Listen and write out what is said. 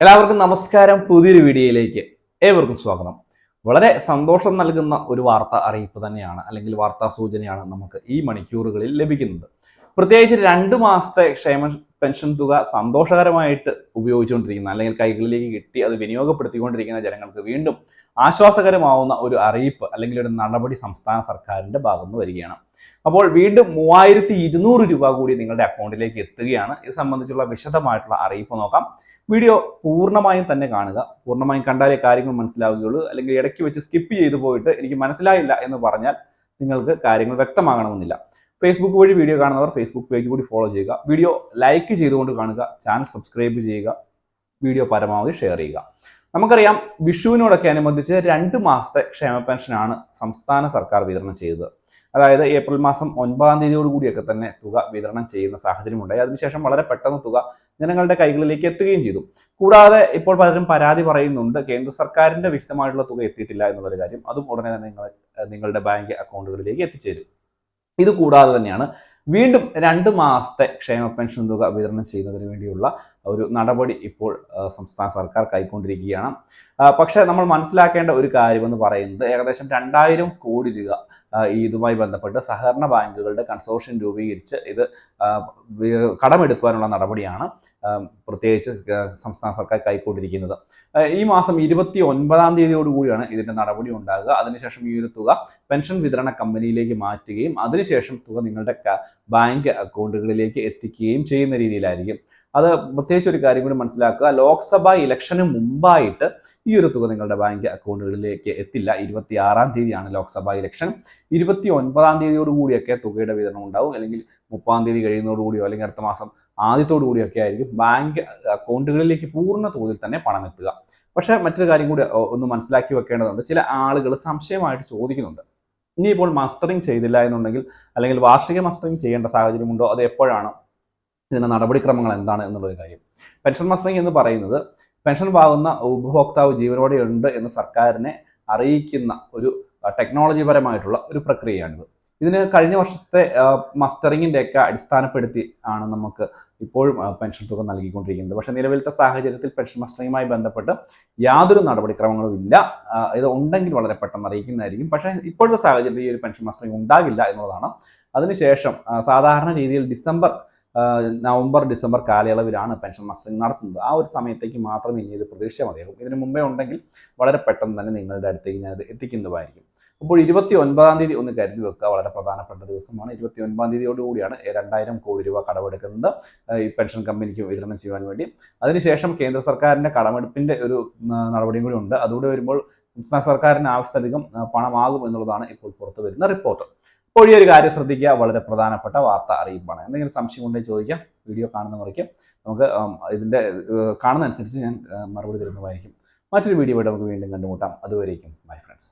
എല്ലാവർക്കും നമസ്കാരം. പുതിയൊരു വീഡിയോയിലേക്ക് ഏവർക്കും സ്വാഗതം. വളരെ സന്തോഷം നൽകുന്ന ഒരു വാർത്ത അറിയിപ്പ് തന്നെയാണ് അല്ലെങ്കിൽ വാർത്താ സൂചനയാണ് നമുക്ക് ഈ മണിക്കൂറുകളിൽ ലഭിക്കുന്നത്. പ്രത്യേകിച്ച് രണ്ട് മാസത്തെ ക്ഷേമ പെൻഷൻ തുക സന്തോഷകരമായിട്ട് ഉപയോഗിച്ചുകൊണ്ടിരിക്കുന്ന അല്ലെങ്കിൽ കൈകളിലേക്ക് കിട്ടി അത് വിനിയോഗപ്പെടുത്തിക്കൊണ്ടിരിക്കുന്ന ജനങ്ങൾക്ക് വീണ്ടും ആശ്വാസകരമാവുന്ന ഒരു അറിയിപ്പ് അല്ലെങ്കിൽ ഒരു നടപടി സംസ്ഥാന സർക്കാരിന്റെ ഭാഗത്തുനിന്ന് വരികയാണ്. അപ്പോൾ വീണ്ടും മൂവായിരത്തി ഇരുന്നൂറ് രൂപ കൂടി നിങ്ങളുടെ അക്കൗണ്ടിലേക്ക് എത്തുകയാണ്. ഇത് സംബന്ധിച്ചുള്ള വിശദമായിട്ടുള്ള അറിയിപ്പ് നോക്കാം. വീഡിയോ പൂർണമായും തന്നെ കാണുക. പൂർണമായും കണ്ടാലേ കാര്യങ്ങൾ മനസ്സിലാവുകയുള്ളൂ. അല്ലെങ്കിൽ ഇടയ്ക്ക് വെച്ച് സ്കിപ്പ് ചെയ്തു പോയിട്ട് എനിക്ക് മനസ്സിലായില്ല എന്ന് പറഞ്ഞാൽ നിങ്ങൾക്ക് കാര്യങ്ങൾ വ്യക്തമാകണമെന്നില്ല. ഫേസ്ബുക്ക് വഴി വീഡിയോ കാണുന്നവർ ഫേസ്ബുക്ക് പേജ് കൂടി ഫോളോ ചെയ്യുക. വീഡിയോ ലൈക്ക് ചെയ്തുകൊണ്ട് കാണുക. ചാനൽ സബ്സ്ക്രൈബ് ചെയ്യുക. വീഡിയോ പരമാവധി ഷെയർ ചെയ്യുക. നമുക്കറിയാം വിഷുവിനോടൊക്കെ അനുബന്ധിച്ച് രണ്ട് മാസത്തെ ക്ഷേമ പെൻഷനാണ് സംസ്ഥാന സർക്കാർ വിതരണം ചെയ്തത്. അതായത് ഏപ്രിൽ മാസം ഒൻപതാം തീയതിയോട് കൂടിയൊക്കെ തന്നെ തുക വിതരണം ചെയ്യുന്ന സാഹചര്യമുണ്ടായി. അതിനുശേഷം വളരെ പെട്ടെന്ന് തുക ജനങ്ങളുടെ കൈകളിലേക്ക് എത്തുകയും ചെയ്തു. കൂടാതെ ഇപ്പോൾ പലരും പരാതി പറയുന്നുണ്ട് കേന്ദ്ര സർക്കാരിന്റെ വിഹിതമായിട്ടുള്ള തുക എത്തിയിട്ടില്ല എന്നുള്ളൊരു കാര്യം. അതും ഉടനെ തന്നെ നിങ്ങൾ നിങ്ങളുടെ ബാങ്ക് അക്കൗണ്ടുകളിലേക്ക് എത്തിച്ചേരും. ഇത് കൂടാതെ തന്നെയാണ് വീണ്ടും രണ്ട് മാസത്തെ ക്ഷേമ പെൻഷൻ തുക വിതരണം ചെയ്യുന്നതിന് വേണ്ടിയുള്ള ഒരു നടപടി ഇപ്പോൾ സംസ്ഥാന സർക്കാർ കൈക്കൊണ്ടിരിക്കുകയാണ്. പക്ഷേ നമ്മൾ മനസ്സിലാക്കേണ്ട ഒരു കാര്യം എന്ന് പറയുന്നത് ഏകദേശം രണ്ടായിരം കോടി രൂപ ഇതുമായി ബന്ധപ്പെട്ട് സഹകരണ ബാങ്കുകളുടെ കൺസോർഷ്യം രൂപീകരിച്ച് ഇത് കടമെടുക്കുവാനുള്ള നടപടിയാണ് പ്രത്യേകിച്ച് സംസ്ഥാന സർക്കാർ കൈക്കൊണ്ടിരിക്കുന്നത്. ഈ മാസം ഇരുപത്തി ഒൻപതാം തീയതിയോട് കൂടിയാണ് ഇതിന്റെ നടപടി ഉണ്ടാകുക. അതിനുശേഷം ഈ ഒരു തുക പെൻഷൻ വിതരണ കമ്പനിയിലേക്ക് മാറ്റുകയും അതിനുശേഷം തുക നിങ്ങളുടെ ബാങ്ക് അക്കൗണ്ടുകളിലേക്ക് എത്തിക്കുകയും ചെയ്യുന്ന രീതിയിലായിരിക്കും. അത് പ്രത്യേകിച്ച് ഒരു കാര്യം കൂടി മനസ്സിലാക്കുക. ലോക്സഭാ ഇലക്ഷന് മുമ്പായിട്ട് ഈ ഒരു തുക നിങ്ങളുടെ ബാങ്ക് അക്കൗണ്ടുകളിലേക്ക് എത്തില്ല. ഇരുപത്തി ആറാം തീയതിയാണ് ലോക്സഭാ ഇലക്ഷൻ. ഇരുപത്തി ഒൻപതാം തീയതിയോട് കൂടിയൊക്കെ തുകയുടെ വിതരണം ഉണ്ടാവും. അല്ലെങ്കിൽ മുപ്പതാം തീയതി കഴിയുന്നതോടുകൂടിയോ അല്ലെങ്കിൽ അടുത്ത മാസം ആദ്യത്തോടു കൂടിയൊക്കെ ആയിരിക്കും ബാങ്ക് അക്കൗണ്ടുകളിലേക്ക് പൂർണ തോതിൽ തന്നെ പണം എത്തുക. പക്ഷേ മറ്റൊരു കാര്യം കൂടി ഒന്ന് മനസ്സിലാക്കി വെക്കേണ്ടതുണ്ട്. ചില ആളുകൾ സംശയമായിട്ട് ചോദിക്കുന്നുണ്ട്. ഇനിയിപ്പോൾ മസ്റ്ററിങ് ചെയ്തില്ല എന്നുണ്ടെങ്കിൽ അല്ലെങ്കിൽ വാർഷിക മസ്റ്ററിങ് ചെയ്യേണ്ട സാഹചര്യമുണ്ടോ? അത് എപ്പോഴാണ് ഇതിന്റെ നടപടിക്രമങ്ങൾ എന്താണ് എന്നുള്ളൊരു കാര്യം. പെൻഷൻ മസ്റ്ററിങ് എന്ന് പറയുന്നത് പെൻഷൻ വാങ്ങുന്ന ഉപഭോക്താവ് ജീവനോടെ ഉണ്ട് എന്ന് സർക്കാരിനെ അറിയിക്കുന്ന ഒരു ടെക്നോളജി പരമായിട്ടുള്ള ഒരു പ്രക്രിയയാണിത്. ഇതിന് കഴിഞ്ഞ വർഷത്തെ മസ്റ്ററിങ്ങിന്റെ ഒക്കെ അടിസ്ഥാനപ്പെടുത്തി ആണ് നമുക്ക് ഇപ്പോഴും പെൻഷൻ തുക നൽകിക്കൊണ്ടിരിക്കുന്നത്. പക്ഷേ നിലവിലത്തെ സാഹചര്യത്തിൽ പെൻഷൻ മസ്റ്ററിങ്ങുമായി ബന്ധപ്പെട്ട് യാതൊരു നടപടിക്രമങ്ങളും ഇല്ല. ഇത് ഉണ്ടെങ്കിൽ വളരെ പെട്ടെന്ന് അറിയിക്കുന്നതായിരിക്കും. പക്ഷേ ഇപ്പോഴത്തെ സാഹചര്യത്തിൽ ഈ ഒരു പെൻഷൻ മസ്റ്ററിങ് ഉണ്ടാകില്ല എന്നുള്ളതാണ്. അതിനുശേഷം സാധാരണ രീതിയിൽ ഡിസംബർ നവംബർ ഡിസംബർ കാലയളവിലാണ് പെൻഷൻ മസ്റ്ററിംഗ് നടത്തുന്നത്. ആ ഒരു സമയത്തേക്ക് മാത്രമേ ഇനി ഇത് പ്രതീക്ഷ മതിയാകും. ഇതിന് മുമ്പേ ഉണ്ടെങ്കിൽ വളരെ പെട്ടെന്ന് തന്നെ നിങ്ങളുടെ അടുത്തേക്ക് ഞാനത് എത്തിക്കുന്നതായിരിക്കും. അപ്പോൾ ഇരുപത്തി ഒൻപതാം തീയതി ഒന്ന് കരുതി വെക്കുക. വളരെ പ്രധാനപ്പെട്ട ദിവസമാണ്. ഇരുപത്തി ഒൻപതാം തീയതിയോടുകൂടിയാണ് രണ്ടായിരം കോടി രൂപ കടമെടുക്കുന്നത് ഈ പെൻഷൻ കമ്പനിക്ക് വിതരണം ചെയ്യുവാൻ വേണ്ടി. അതിനുശേഷം കേന്ദ്ര സർക്കാരിന്റെ കടമെടുപ്പിന്റെ ഒരു നടപടിയും കൂടി ഉണ്ട്. അതുകൂടി വരുമ്പോൾ സംസ്ഥാന സർക്കാരിന് ആവശ്യത്തിലധികം പണമാകും എന്നുള്ളതാണ് ഇപ്പോൾ പുറത്തു വരുന്ന റിപ്പോർട്ട്. അപ്പോൾ ഒരു കാര്യം ശ്രദ്ധിക്കുക. വളരെ പ്രധാനപ്പെട്ട വാർത്ത അറിയിപ്പാണ്. എന്തെങ്കിലും സംശയം ഉണ്ടെങ്കിൽ ചോദിക്കാം. വീഡിയോ കാണുന്ന മുറയ്ക്ക് നമുക്ക് ഇതിന്റെ കാണുന്ന അനുസരിച്ച് ഞാൻ മറുപടി തരുന്നതായിരിക്കും. മറ്റൊരു വീഡിയോ ആയിട്ട് നമുക്ക് വീണ്ടും കണ്ടുമുട്ടാം. അതുവരേക്കും ബൈ ഫ്രണ്ട്സ്